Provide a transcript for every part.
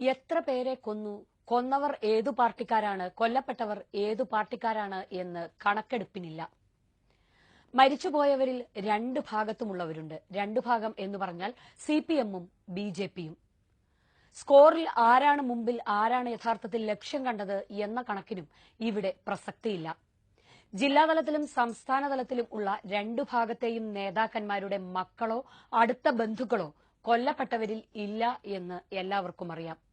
എത്ര പേരെ കൊന്നു? കൊന്നവർ ഏതു പാർട്ടിക്കാരാണ്? കൊല്ലപ്പെട്ടവർ ഏതു പാർട്ടിക്കാരാണ് എന്ന് കണക്കെടുപ്പിനില്ല. മരിച്ചുപോയവരിൽ രണ്ട് ഭാഗത്തുമുള്ളവരുണ്ട്. രണ്ടു ഭാഗം എന്ന് പറഞ്ഞാൽ സി പി എമ്മും ബി ജെ പിയും. സ്കോറിൽ ആരാണ് മുമ്പിൽ ആരാണ് യഥാർത്ഥത്തിൽ ലക്ഷ്യം കണ്ടത് എന്ന കണക്കിനും ഇവിടെ പ്രസക്തിയില്ല. ജില്ലാതലത്തിലും സംസ്ഥാന തലത്തിലും ഉള്ള രണ്ടു ഭാഗത്തെയും നേതാക്കന്മാരുടെ മക്കളോ അടുത്ത ബന്ധുക്കളോ കൊല്ലപ്പെട്ടവരിൽ ഇല്ല എന്ന് എല്ലാവർക്കും അറിയാം.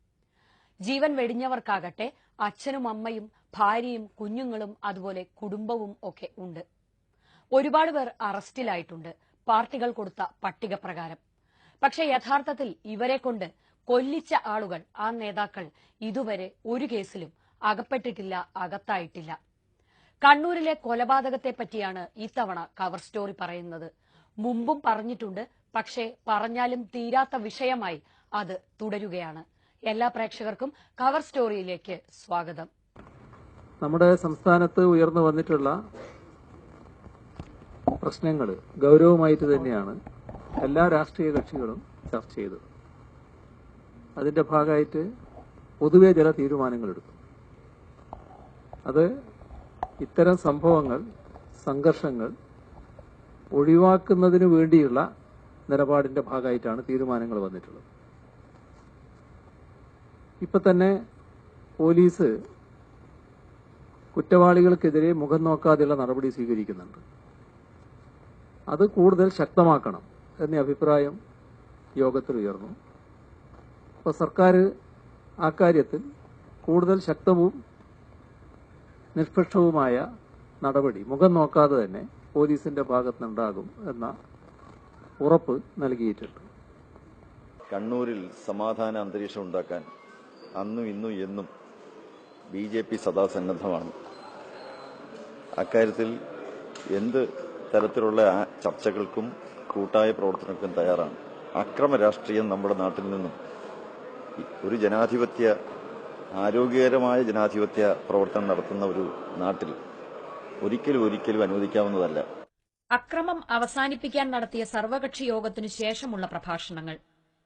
ജീവൻ വെടിഞ്ഞവർക്കാകട്ടെ അച്ഛനും അമ്മയും ഭാര്യയും കുഞ്ഞുങ്ങളും അതുപോലെ കുടുംബവും ഒക്കെ ഉണ്ട്. ഒരുപാട് പേർ അറസ്റ്റിലായിട്ടുണ്ട്. പാർട്ടികൾ കൊടുത്ത പട്ടിക പ്രകാരം. പക്ഷെ യഥാർത്ഥത്തിൽ ഇവരെ കൊണ്ട് കൊല്ലിച്ച ആളുകൾ ആ നേതാക്കൾ ഇതുവരെ ഒരു കേസിലും അകപ്പെട്ടിട്ടില്ല അകത്തായിട്ടില്ല. കണ്ണൂരിലെ കൊലപാതകത്തെ പറ്റിയാണ് ഇത്തവണ കവർ സ്റ്റോറി പറയുന്നത്. മുമ്പും പറഞ്ഞിട്ടുണ്ട് പക്ഷേ പറഞ്ഞാലും തീരാത്ത വിഷയമായി അത് തുടരുകയാണ്. എല്ലാ പ്രേക്ഷകർക്കും കവർ സ്റ്റോറിയിലേക്ക് സ്വാഗതം. നമ്മുടെ സംസ്ഥാനത്ത് ഉയർന്നു വന്നിട്ടുള്ള പ്രശ്നങ്ങൾ ഗൗരവമായിട്ട് തന്നെയാണ് എല്ലാ രാഷ്ട്രീയ കക്ഷികളും ചർച്ച ചെയ്തത്. അതിന്റെ ഭാഗമായിട്ട് പൊതുവെ ചില തീരുമാനങ്ങൾ എടുത്തു അത് ഇത്തരം സംഭവങ്ങൾ സംഘർഷങ്ങൾ ഒഴിവാക്കുന്നതിന് വേണ്ടിയുള്ള നിലപാടിന്റെ ഭാഗമായിട്ടാണ് തീരുമാനങ്ങൾ വന്നിട്ടുള്ളത്. ഇപ്പൊ തന്നെ പോലീസ് കുറ്റവാളികൾക്കെതിരെ മുഖം നോക്കാതെയുള്ള നടപടി സ്വീകരിക്കുന്നുണ്ട്. അത് കൂടുതൽ ശക്തമാക്കണം എന്ന അഭിപ്രായം യോഗത്തിൽ ഉയർന്നു. അപ്പോൾ സർക്കാർ ആ കാര്യത്തിൽ കൂടുതൽ ശക്തവും നിഷ്പക്ഷവുമായ നടപടി മുഖം നോക്കാതെ തന്നെ പോലീസിന്റെ ഭാഗത്തുനിന്നുണ്ടാകും എന്ന ഉറപ്പ് നൽകിയിട്ടുണ്ട്. കണ്ണൂരിൽ സമാധാന അന്തരീക്ഷം ഉണ്ടാക്കാൻ അന്നും ഇന്നും എന്നും ബി ജെ പി സദാസന്നദ്ധമാണ്. അക്കാര്യത്തിൽ എന്ത് തരത്തിലുള്ള ചർച്ചകൾക്കും കൂട്ടായ പ്രവർത്തനങ്ങൾക്കും തയ്യാറാണ്. അക്രമ രാഷ്ട്രീയം നമ്മുടെ നാട്ടിൽ നിന്നും ഒരു ജനാധിപത്യ ആരോഗ്യകരമായ ജനാധിപത്യ പ്രവർത്തനം നടത്തുന്ന ഒരു നാട്ടിൽ ഒരിക്കലും ഒരിക്കലും അനുവദിക്കാവുന്നതല്ല. അക്രമം അവസാനിപ്പിക്കാൻ നടത്തിയ സർവകക്ഷി യോഗത്തിനു ശേഷമുള്ള പ്രഭാഷണങ്ങൾ.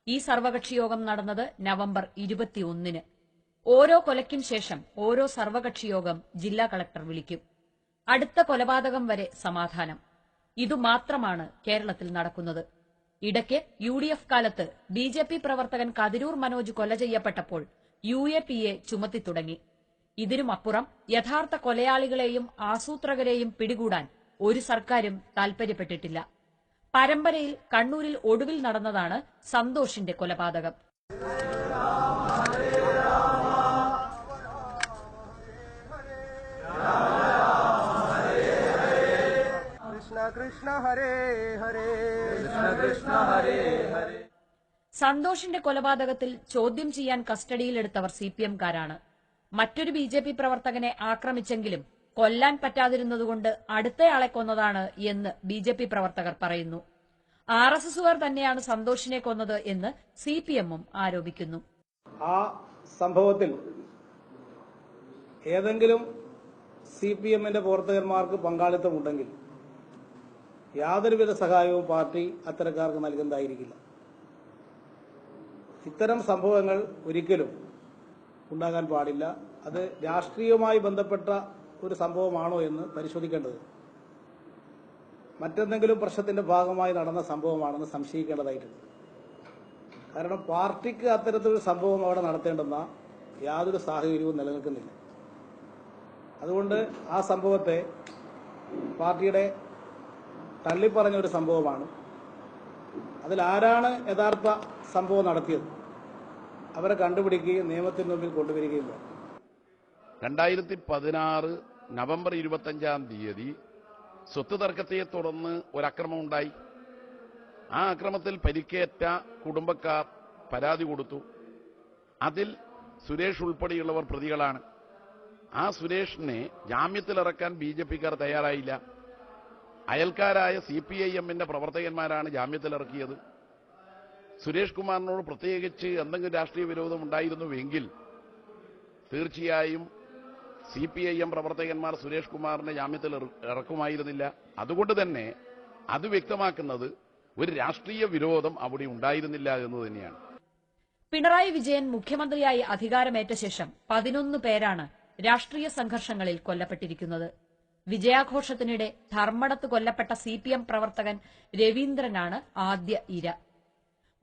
ഈ സർവകക്ഷിയോഗം നടന്നത് നവംബർ ഇരുപത്തിയൊന്നിന്. ഓരോ കൊലയ്ക്കും ശേഷം ഓരോ സർവകക്ഷിയോഗം ജില്ലാ കളക്ടർ വിളിക്കും. അടുത്ത കൊലപാതകം വരെ സമാധാനം. ഇതുമാത്രമാണ് കേരളത്തിൽ നടക്കുന്നത്. ഇടയ്ക്ക് യു ഡി എഫ് കാലത്ത് ബി ജെ പി പ്രവർത്തകൻ കതിരൂർ മനോജ് കൊല ചെയ്യപ്പെട്ടപ്പോൾ യു എ പി എ ചുമത്തി തുടങ്ങി. ഇതിനുമപ്പുറം യഥാർത്ഥ കൊലയാളികളെയും ആസൂത്രകരെയും പിടികൂടാൻ ഒരു സർക്കാരും താൽപര്യപ്പെട്ടിട്ടില്ല. പരമ്പരയിൽ കണ്ണൂരിൽ ഒടുവിൽ നടന്നതാണ് സന്തോഷിന്റെ കൊലപാതകം. കൃഷ്ണ കൃഷ്ണ ഹരേ ഹരേ. കൃഷ്ണ കൃഷ്ണ ഹരേ ഹരേ. സന്തോഷിന്റെ കൊലപാതകത്തിൽ ചോദ്യം ചെയ്യാൻ കസ്റ്റഡിയിലെടുത്തവർ സി പി എംകാരാണ് മറ്റൊരു ബി ജെ പി പ്രവർത്തകനെ ആക്രമിച്ചെങ്കിലും കൊല്ലാൻ പറ്റാതിരുന്നതുകൊണ്ട് അടുത്തയാളെ കൊന്നതാണ് എന്ന് ബി ജെ പി പ്രവർത്തകർ പറയുന്നു. ആർ എസ് എസുകാർ തന്നെയാണ് സന്തോഷിനെ കൊന്നത് എന്ന് സി പി എമ്മും ആരോപിക്കുന്നു. ആ സംഭവത്തിൽ ഏതെങ്കിലും സി പി എമ്മിന്റെ പ്രവർത്തകന്മാർക്ക് പങ്കാളിത്തമുണ്ടെങ്കിൽ യാതൊരുവിധ സഹായവും പാർട്ടി അത്തരക്കാർക്ക് നൽകുന്നതായിരിക്കില്ല. ഇത്തരം സംഭവങ്ങൾ ഒരിക്കലും ഉണ്ടാകാൻ പാടില്ല. അത് രാഷ്ട്രീയവുമായി ബന്ധപ്പെട്ട ഒരു സംഭവമാണോ എന്ന് പരിശോധിക്കേണ്ടത്. മറ്റെന്തെങ്കിലും പ്രശ്നത്തിന്റെ ഭാഗമായി നടന്ന സംഭവമാണെന്ന് സംശയിക്കേണ്ടതായിട്ടുണ്ട്. കാരണം പാർട്ടിക്ക് അത്തരത്തിലൊരു സംഭവം അവിടെ നടത്തേണ്ടുന്ന യാതൊരു സാഹചര്യവും നിലനിൽക്കുന്നില്ല. അതുകൊണ്ട് ആ സംഭവത്തെ പാർട്ടിയുടെ തള്ളിപ്പറഞ്ഞ ഒരു സംഭവമാണ്. അതിൽ ആരാണ് യഥാർത്ഥ സംഭവം നടത്തിയത്? അവരെ കണ്ടുപിടിക്കുകയും നിയമത്തിന് മുമ്പിൽ കൊണ്ടുവരികയും വേണം. രണ്ടായിരത്തി പതിനാറ് നവംബർ ഇരുപത്തഞ്ചാം തീയതി സ്വത്ത് തർക്കത്തെ തുടർന്ന് ഒരക്രമം ഉണ്ടായി. ആ അക്രമത്തിൽ പരിക്കേറ്റ കുടുംബക്കാർ പരാതി കൊടുത്തു. അതിൽ സുരേഷ് ഉൾപ്പെടെയുള്ളവർ പ്രതികളാണ്. ആ സുരേഷിനെ ജാമ്യത്തിലിറക്കാൻ ബി ജെ പിക്കാർ തയ്യാറായില്ല. അയൽക്കാരായ സി പി ഐ എമ്മിന്റെ പ്രവർത്തകന്മാരാണ് ജാമ്യത്തിലിറക്കിയത്. സുരേഷ് കുമാറിനോട് പ്രത്യേകിച്ച് എന്തെങ്കിലും രാഷ്ട്രീയ വിരോധം ഉണ്ടായിരുന്നുവെങ്കിൽ തീർച്ചയായും സി പി ഐ എം പ്രവർത്തകന്മാർ സുരേഷ് കുമാറിനെ ജാമ്യത്തിൽ ഇറക്കുമായിരുന്നില്ല. അതുകൊണ്ട് തന്നെ അത് വ്യക്തമാക്കുന്നത് ഒരു രാഷ്ട്രീയ വിരോധം അവിടെ ഉണ്ടായിരുന്നില്ല എന്ന് തന്നെയാണ്. പിണറായി വിജയൻ മുഖ്യമന്ത്രിയായി അധികാരമേറ്റ ശേഷം പതിനൊന്ന് പേരാണ് രാഷ്ട്രീയ സംഘർഷങ്ങളിൽ കൊല്ലപ്പെട്ടിരിക്കുന്നത്. വിജയാഘോഷത്തിനിടെ ധർമ്മടത്ത് കൊല്ലപ്പെട്ട സി പി എം പ്രവർത്തകൻ രവീന്ദ്രനാണ് ആദ്യ ഇര.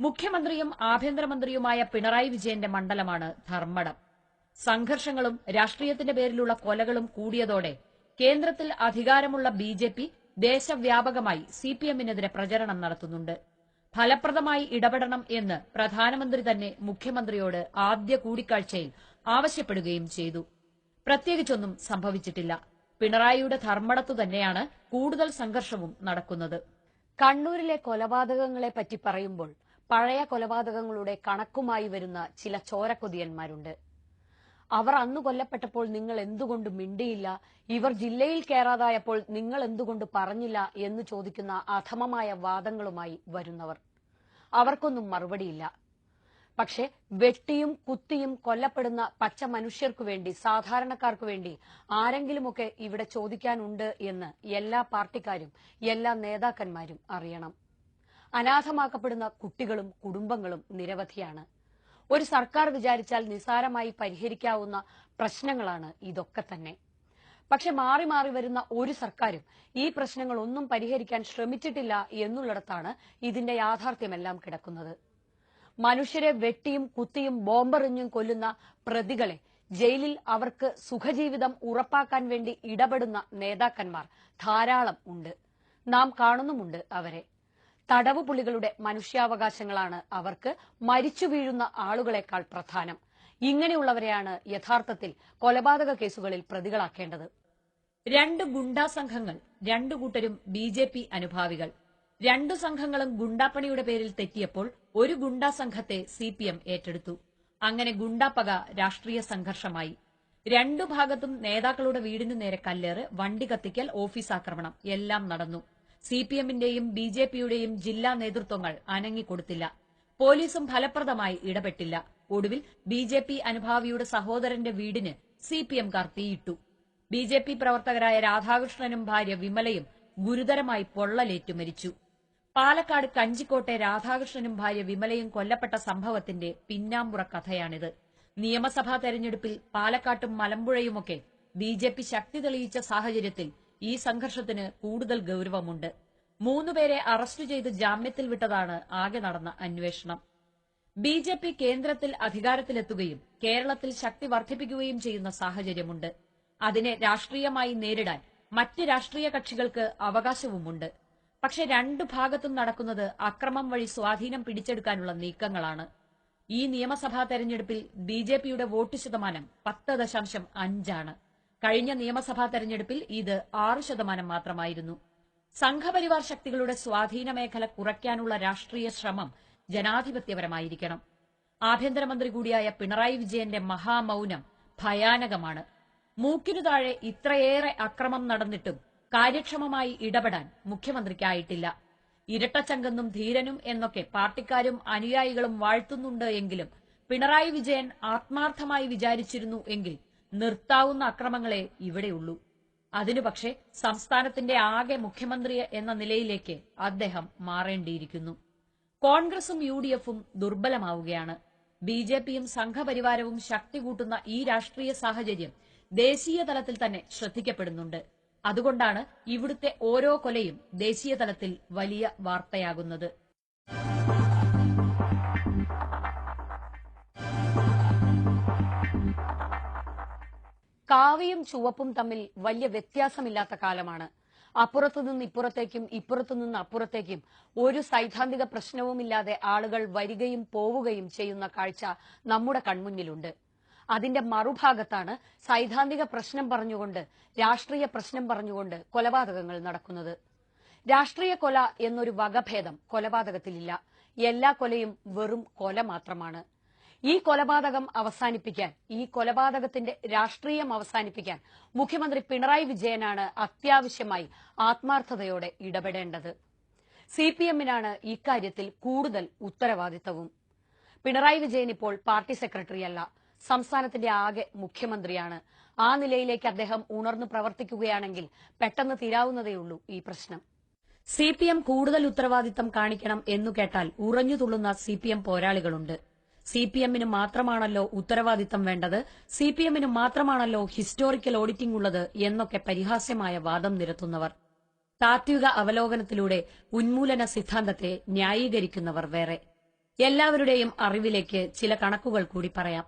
മുഖ്യമന്ത്രിയും ആഭ്യന്തരമന്ത്രിയുമായ പിണറായി വിജയന്റെ മണ്ഡലമാണ് ധർമ്മടം. സംഘർഷങ്ങളും രാഷ്ട്രീയത്തിന്റെ പേരിലുള്ള കൊലകളും കൂടിയതോടെ കേന്ദ്രത്തിൽ അധികാരമുള്ള ബി ജെ പി ദേശവ്യാപകമായി സി പി എമ്മിനെതിരെ പ്രചരണം നടത്തുന്നുണ്ട്. ഫലപ്രദമായി ഇടപെടണം എന്ന് പ്രധാനമന്ത്രി തന്നെ മുഖ്യമന്ത്രിയോട് ആദ്യ കൂടിക്കാഴ്ചയിൽ ആവശ്യപ്പെടുകയും ചെയ്തു. പ്രത്യേകിച്ചൊന്നും സംഭവിച്ചിട്ടില്ല. പിണറായിയുടെ ധർമ്മടത്തു തന്നെയാണ് കൂടുതൽ സംഘർഷവും നടക്കുന്നത്. കണ്ണൂരിലെ കൊലപാതകങ്ങളെ പറ്റി പറയുമ്പോൾ പഴയ കൊലപാതകങ്ങളുടെ കണക്കുമായി വരുന്ന ചില ചോരക്കൊതിയന്മാരുണ്ട്. അവർ അന്ന് കൊല്ലപ്പെട്ടപ്പോൾ നിങ്ങൾ എന്തുകൊണ്ട് മിണ്ടിയില്ല? ഇവർ ജില്ലയിൽ കയറാതായപ്പോൾ നിങ്ങൾ എന്തുകൊണ്ട് പറഞ്ഞില്ല എന്ന് ചോദിക്കുന്ന അധമമായ വാദങ്ങളുമായി വരുന്നവർ. അവർക്കൊന്നും മറുപടിയില്ല. പക്ഷെ വെട്ടിയും കുത്തിയും കൊല്ലപ്പെടുന്ന പച്ച മനുഷ്യർക്കു വേണ്ടി സാധാരണക്കാർക്കു വേണ്ടി ആരെങ്കിലുമൊക്കെ ഇവിടെ ചോദിക്കാനുണ്ട് എന്ന് എല്ലാ പാർട്ടിക്കാരും എല്ലാ നേതാക്കന്മാരും അറിയണം. അനാഥമാക്കപ്പെടുന്ന കുട്ടികളും കുടുംബങ്ങളും നിരവധിയാണ്. ഒരു സർക്കാർ വിചാരിച്ചാൽ നിസാരമായി പരിഹരിക്കാവുന്ന പ്രശ്നങ്ങളാണ് ഇതൊക്കെ തന്നെ. പക്ഷെ മാറി മാറി വരുന്ന ഒരു സർക്കാരും ഈ പ്രശ്നങ്ങൾ ഒന്നും പരിഹരിക്കാൻ ശ്രമിച്ചിട്ടില്ല എന്നുള്ളിടത്താണ് ഇതിന്റെ യാഥാർത്ഥ്യമെല്ലാം കിടക്കുന്നത്. മനുഷ്യരെ വെട്ടിയും കുത്തിയും ബോംബെറിഞ്ഞും കൊല്ലുന്ന പ്രതികളെ ജയിലിൽ അവർക്ക് സുഖജീവിതം ഉറപ്പാക്കാൻ വേണ്ടി ഇടപെടുന്ന നേതാക്കന്മാർ ധാരാളം ഉണ്ട്. നാം കാണുന്നുമുണ്ട് അവരെ. തടവ് പുള്ളികളുടെ മനുഷ്യാവകാശങ്ങളാണ് അവർക്ക് മരിച്ചു വീഴുന്ന ആളുകളെക്കാൾ പ്രധാനം. ഇങ്ങനെയുള്ളവരെയാണ് യഥാർത്ഥത്തിൽ കൊലപാതക കേസുകളിൽ പ്രതികളാക്കേണ്ടത്. രണ്ട് ഗുണ്ടാ സംഘങ്ങൾ രണ്ടു കൂട്ടരും ബി ജെ പി അനുഭാവികൾ. രണ്ടു സംഘങ്ങളും ഗുണ്ടാപ്പണിയുടെ പേരിൽ തെറ്റിയപ്പോൾ ഒരു ഗുണ്ടാ സംഘത്തെ സി പി എം ഏറ്റെടുത്തു. അങ്ങനെ ഗുണ്ടാപ്പക രാഷ്ട്രീയ സംഘർഷമായി. രണ്ടു ഭാഗത്തും നേതാക്കളുടെ വീടിനു നേരെ കല്ലേറ് വണ്ടി കത്തിക്കൽ ഓഫീസ് ആക്രമണം എല്ലാം നടന്നു. സി പി എമ്മിന്റെയും ബി ജെ പിയുടെയും ജില്ലാ നേതൃത്വങ്ങൾ അനങ്ങിക്കൊടുത്തില്ല. പോലീസും ഫലപ്രദമായി ഇടപെട്ടില്ല. ഒടുവിൽ ബി ജെ പി അനുഭാവിയുടെ സഹോദരന്റെ വീടിന് സി തീയിട്ടു. ബി ജെ പി പ്രവർത്തകരായ രാധാകൃഷ്ണനും ഭാര്യ വിമലയും ഗുരുതരമായി പൊള്ളലേറ്റു മരിച്ചു. പാലക്കാട് കഞ്ചിക്കോട്ടെ രാധാകൃഷ്ണനും ഭാര്യ വിമലയും കൊല്ലപ്പെട്ട സംഭവത്തിന്റെ പിന്നാമ്പുറ കഥയാണിത്. നിയമസഭാ തെരഞ്ഞെടുപ്പിൽ പാലക്കാട്ടും മലമ്പുഴയുമൊക്കെ ബി ജെ പി ശക്തി തെളിയിച്ച സാഹചര്യത്തിൽ ഈ സംഘർഷത്തിന് കൂടുതൽ ഗൌരവമുണ്ട്. മൂന്നുപേരെ അറസ്റ്റ് ചെയ്ത് ജാമ്യത്തിൽ വിട്ടതാണ് ആകെ നടന്ന അന്വേഷണം. ബി ജെ പി കേന്ദ്രത്തിൽ അധികാരത്തിലെത്തുകയും കേരളത്തിൽ ശക്തി വർദ്ധിപ്പിക്കുകയും ചെയ്യുന്ന സാഹചര്യമുണ്ട്. അതിനെ രാഷ്ട്രീയമായി നേരിടാൻ മറ്റ് രാഷ്ട്രീയ കക്ഷികൾക്ക് അവകാശവുമുണ്ട്. പക്ഷെ രണ്ടു ഭാഗത്തും നടക്കുന്നത് അക്രമം വഴി സ്വാധീനം പിടിച്ചെടുക്കാനുള്ള നീക്കങ്ങളാണ്. ഈ നിയമസഭാ തെരഞ്ഞെടുപ്പിൽ ബി ജെ പിയുടെ വോട്ട് ശതമാനം പത്ത് ദശാംശം അഞ്ചാണ്. കഴിഞ്ഞ നിയമസഭാ തെരഞ്ഞെടുപ്പിൽ ഇത് ആറ് ശതമാനം മാത്രമായിരുന്നു. സംഘപരിവാർ ശക്തികളുടെ സ്വാധീന മേഖല കുറയ്ക്കാനുള്ള രാഷ്ട്രീയ ശ്രമം ജനാധിപത്യപരമായിരിക്കണം. ആഭ്യന്തരമന്ത്രി കൂടിയായ പിണറായി വിജയന്റെ മഹാമൌനം ഭയാനകമാണ്. മൂക്കിനു താഴെ ഇത്രയേറെ അക്രമം നടന്നിട്ടും കാര്യക്ഷമമായി ഇടപെടാൻ മുഖ്യമന്ത്രിക്കായിട്ടില്ല. ഇരട്ടച്ചങ്കെന്നും ധീരനും എന്നൊക്കെ പാർട്ടിക്കാരും അനുയായികളും വാഴ്ത്തുന്നുണ്ട് എങ്കിലും പിണറായി വിജയൻ ആത്മാർത്ഥമായി വിചാരിച്ചിരുന്നു എങ്കിൽ നിർത്താവുന്ന അക്രമങ്ങളെ ഇവിടെയുള്ളൂ അതിനു പക്ഷേ സംസ്ഥാനത്തിന്റെ ആകെ മുഖ്യമന്ത്രി എന്ന നിലയിലേക്ക് അദ്ദേഹം മാറേണ്ടിയിരിക്കുന്നു. കോൺഗ്രസും യു ഡി എഫും ദുർബലമാവുകയാണ്. ബി ജെ പിയും സംഘപരിവാരവും ശക്തി കൂട്ടുന്ന ഈ രാഷ്ട്രീയ സാഹചര്യം ദേശീയ തലത്തിൽ തന്നെ ശ്രദ്ധിക്കപ്പെടുന്നുണ്ട്. അതുകൊണ്ടാണ് ഇവിടുത്തെ ഓരോ കൊലയും ദേശീയ തലത്തിൽ വലിയ വാർത്തയാകുന്നത്. കാവിയും ചുവപ്പും തമ്മിൽ വലിയ വ്യത്യാസമില്ലാത്ത കാലമാണ്. അപ്പുറത്തുനിന്ന് ഇപ്പുറത്തേക്കും ഇപ്പുറത്തുനിന്ന് അപ്പുറത്തേക്കും ഒരു സൈദ്ധാന്തിക പ്രശ്നവുമില്ലാതെ ആളുകൾ വരികയും പോവുകയും ചെയ്യുന്ന കാഴ്ച നമ്മുടെ കൺമുന്നിലുണ്ട്. അതിന്റെ മറുഭാഗത്താണ് സൈദ്ധാന്തിക പ്രശ്നം പറഞ്ഞുകൊണ്ട് രാഷ്ട്രീയ പ്രശ്നം പറഞ്ഞുകൊണ്ട് കൊലപാതകങ്ങൾ നടക്കുന്നത്. രാഷ്ട്രീയ കൊല എന്നൊരു വകഭേദം കൊലപാതകത്തിലില്ല. എല്ലാ കൊലയും വെറും കൊല മാത്രമാണ്. ഈ കൊലപാതകം അവസാനിപ്പിക്കാൻ ഈ കൊലപാതകത്തിന്റെ രാഷ്ട്രീയം അവസാനിപ്പിക്കാൻ മുഖ്യമന്ത്രി പിണറായി വിജയനാണ് അത്യാവശ്യമായി ആത്മാർത്ഥതയോടെ ഇടപെടേണ്ടത്. സി പി എമ്മിനാണ് ഇക്കാര്യത്തിൽ കൂടുതൽ ഉത്തരവാദിത്തവും. പിണറായി വിജയൻ ഇപ്പോൾ പാർട്ടി സെക്രട്ടറിയല്ല സംസ്ഥാനത്തിന്റെ ആകെ മുഖ്യമന്ത്രിയാണ്. ആ നിലയിലേക്ക് അദ്ദേഹം ഉണർന്നു പ്രവർത്തിക്കുകയാണെങ്കിൽ പെട്ടെന്ന് തീരാവുന്നതേയുള്ളൂ ഈ പ്രശ്നം. സി പി എം കൂടുതൽ ഉത്തരവാദിത്തം കാണിക്കണം എന്നു കേട്ടാൽ ഉറഞ്ഞു തുള്ളുന്ന സി പി എം പോരാളികളുണ്ട്. സി പി എമ്മിന് മാത്രമാണല്ലോ ഉത്തരവാദിത്തം വേണ്ടത്. സി പി എമ്മിന് മാത്രമാണല്ലോ ഹിസ്റ്റോറിക്കൽ ഓഡിറ്റിംഗ് ഉള്ളത് എന്നൊക്കെ പരിഹാസ്യമായ വാദം നിരത്തുന്നവർ. താത്വിക അവലോകനത്തിലൂടെ ഉന്മൂലന സിദ്ധാന്തത്തെ ന്യായീകരിക്കുന്നവർ വേറെ. എല്ലാവരുടെയും അറിവിലേക്ക് ചില കണക്കുകൾ കൂടി പറയാം.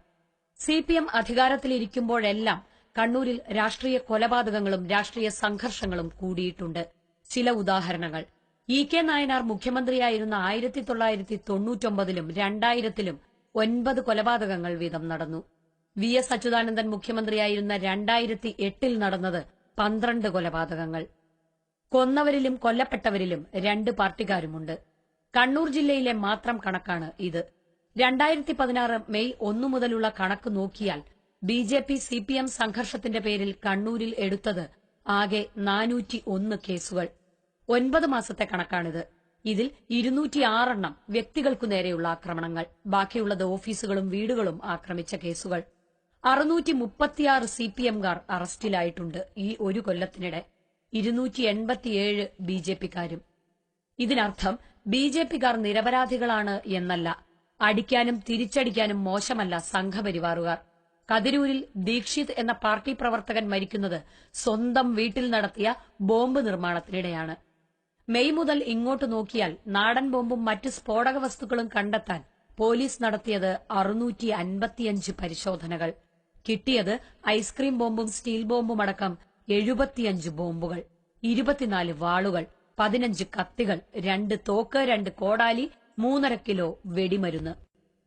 സി പി എം അധികാരത്തിലിരിക്കുമ്പോഴെല്ലാം കണ്ണൂരിൽ രാഷ്ട്രീയ കൊലപാതകങ്ങളും രാഷ്ട്രീയ സംഘർഷങ്ങളും കൂടിയിട്ടുണ്ട്. ചില ഉദാഹരണങ്ങൾ. ഇ കെ നായനാർ മുഖ്യമന്ത്രിയായിരുന്ന ആയിരത്തി തൊള്ളായിരത്തി തൊണ്ണൂറ്റൊമ്പതിലും രണ്ടായിരത്തിലും ഒൻപത് കൊലപാതകങ്ങൾ വീതം നടന്നു. വി എസ് അച്യുതാനന്ദൻ മുഖ്യമന്ത്രിയായിരുന്ന രണ്ടായിരത്തി എട്ടിൽ നടന്നത് പന്ത്രണ്ട് കൊലപാതകങ്ങൾ. കൊന്നവരിലും കൊല്ലപ്പെട്ടവരിലും രണ്ട് പാർട്ടിക്കാരുമുണ്ട്. കണ്ണൂർ ജില്ലയിലെ മാത്രം കണക്കാണ് ഇത്. രണ്ടായിരത്തി പതിനാറ് മെയ് ഒന്നു മുതലുള്ള കണക്ക് നോക്കിയാൽ B J P C P M സംഘർഷത്തിന്റെ പേരിൽ കണ്ണൂരിൽ എടുത്തത് ആകെ നാനൂറ്റി ഒന്ന് കേസുകൾ. ഒൻപത് മാസത്തെ കണക്കാണിത്. ഇതിൽ ഇരുന്നൂറ്റിയാറെണ്ണം വ്യക്തികൾക്കു നേരെയുള്ള ആക്രമണങ്ങൾ. ബാക്കിയുള്ളത് ഓഫീസുകളും വീടുകളും ആക്രമിച്ച കേസുകൾ. അറുന്നൂറ്റി മുപ്പത്തിയാറ് സി പി എംകാർ അറസ്റ്റിലായിട്ടുണ്ട് ഈ ഒരു കൊല്ലത്തിനിടെ. ഇരുന്നൂറ്റി എൺപത്തിയേഴ് ബി ജെ പിക്കാരും. ഇതിനർത്ഥം ബി ജെ പിക്കാർ നിരപരാധികളാണ് എന്നല്ല അടിക്കാനും തിരിച്ചടിക്കാനും മോശമല്ല സംഘപരിവാറുകാർ. കതിരൂരിൽ ദീക്ഷിത് എന്ന പാർട്ടി പ്രവർത്തകൻ മരിക്കുന്നത് സ്വന്തം വീട്ടിൽ നടത്തിയ ബോംബ് നിർമ്മാണത്തിനിടെയാണ്. മെയ് മുതൽ ഇങ്ങോട്ട് നോക്കിയാൽ നാടൻ ബോംബും മറ്റ് സ്ഫോടക വസ്തുക്കളും കണ്ടെത്താൻ പോലീസ് നടത്തിയത് അറുന്നൂറ്റി അൻപത്തിയഞ്ച് പരിശോധനകൾ. കിട്ടിയത് ഐസ്ക്രീം ബോംബും സ്റ്റീൽ ബോംബും അടക്കം എഴുപത്തിയഞ്ച് ബോംബുകൾ ഇരുപത്തിനാല് വാളുകൾ പതിനഞ്ച് കത്തികൾ രണ്ട് തോക്ക് രണ്ട് കോടാലി മൂന്നര കിലോ വെടിമരുന്ന്.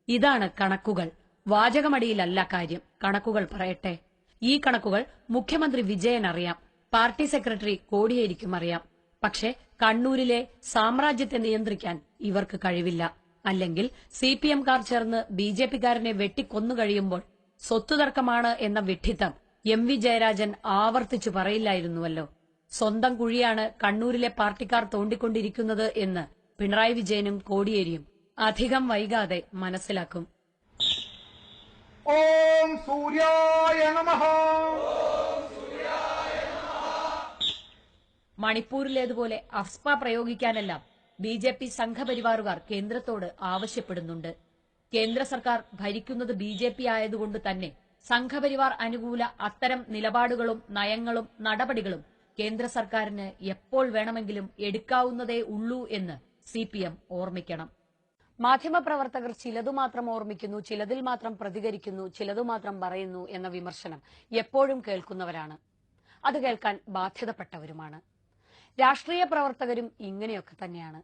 ഇതാണ് കണക്കുകൾ. വാചകമടിയിലല്ല കാര്യം. കണക്കുകൾ പറയട്ടെ. ഈ കണക്കുകൾ മുഖ്യമന്ത്രി വിജയൻ അറിയാം. പാർട്ടി സെക്രട്ടറി കോടിയേരിക്കും അറിയാം. പക്ഷേ കണ്ണൂരിലെ സാമ്രാജ്യത്തെ നിയന്ത്രിക്കാൻ ഇവർക്ക് കഴിവില്ല. അല്ലെങ്കിൽ സി പി എംകാർ ചേർന്ന് ബി ജെ പിക്കാരനെ വെട്ടിക്കൊന്നു കഴിയുമ്പോൾ സ്വത്തുതർക്കമാണ് എന്ന വിഡ്ഢിത്തം എം വി ജയരാജൻ ആവർത്തിച്ചു പറയില്ലായിരുന്നുവല്ലോ. സ്വന്തം കുഴിയാണ് കണ്ണൂരിലെ പാർട്ടിക്കാർ തോണ്ടിക്കൊണ്ടിരിക്കുന്നത് എന്ന് പിണറായി വിജയനും കോടിയേരിയും അധികം വൈകാതെ മനസ്സിലാക്കും. ഓം സൂര്യായ നമഃ. മണിപ്പൂരിലേതുപോലെ അഫ്സ്പ പ്രയോഗിക്കാനല്ല ബി ജെ പി സംഘപരിവാറുകാർ കേന്ദ്രത്തോട് ആവശ്യപ്പെടുന്നുണ്ട്. കേന്ദ്ര സർക്കാർ ഭരിക്കുന്നത് ബി ജെ പി ആയതുകൊണ്ട് തന്നെ സംഘപരിവാർ അനുകൂല അത്തരം നിലപാടുകളും നയങ്ങളും നടപടികളും കേന്ദ്ര സർക്കാരിന് എപ്പോൾ വേണമെങ്കിലും എടുക്കാവുന്നതേ ഉള്ളൂ എന്ന് സി പി എം ഓർമ്മിക്കണം. മാധ്യമപ്രവർത്തകർ ചിലതു മാത്രം ഓർമ്മിക്കുന്നു ചിലതിൽ മാത്രം പ്രതികരിക്കുന്നു ചിലതു മാത്രം പറയുന്നു എന്ന വിമർശനം എപ്പോഴും കേൾക്കുന്നവരാണ്. അത് കേൾക്കാൻ ബാധ്യതപ്പെട്ടവരുമാണ്. രാഷ്ട്രീയ പ്രവർത്തകരും ഇങ്ങനെയൊക്കെ തന്നെയാണ്.